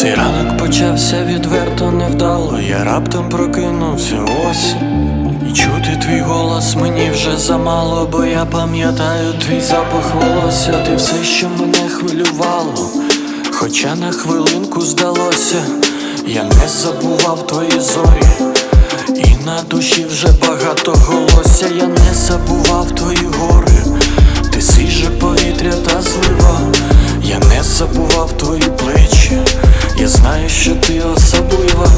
Цей ранок почався відверто невдало. Я раптом прокинувся осінь. І чути твій голос мені вже замало, бо я пам'ятаю твій запах волосся, ти все, що мене хвилювало. Хоча на хвилинку здалося, я не забував твої зорі. І на душі вже багато голосся, я не забував твої гори. Ти свіже повітря та злива, я не забував твої плечі. Знаю, що ти особлива.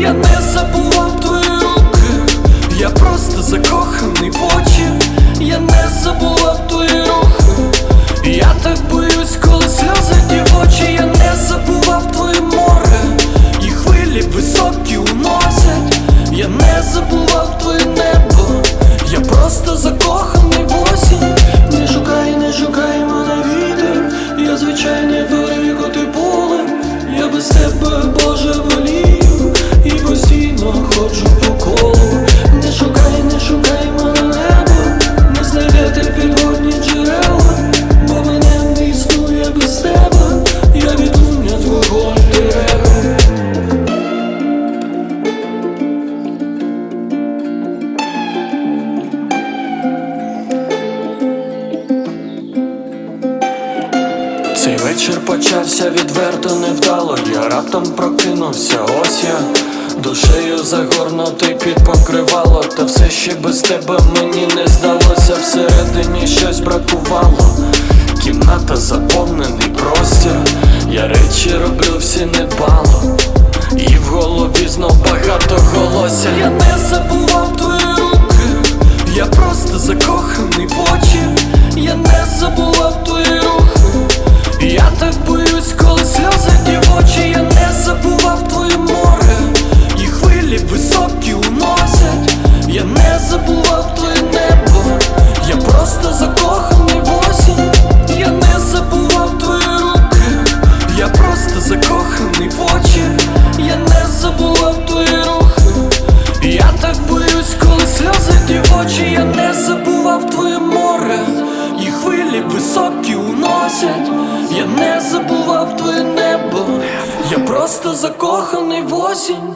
Я не забував твої руки, я просто закоханий в очі. Я не забував твої рухи. Я так боюсь, коли сльози дівочі, я не забував твоє море, і хвилі високі уносять. Я не забував твоє небо, я просто закоханий Цей вечір почався відверто невдало. Я раптом прокинувся, ось я душею загорнутий під покривало, та все ще без тебе мені не здалося. Всередині щось бракувало. Кімната заповнений простір. Я речі робив всі недбало. Забував твоє небо, я просто закоханий в осінь.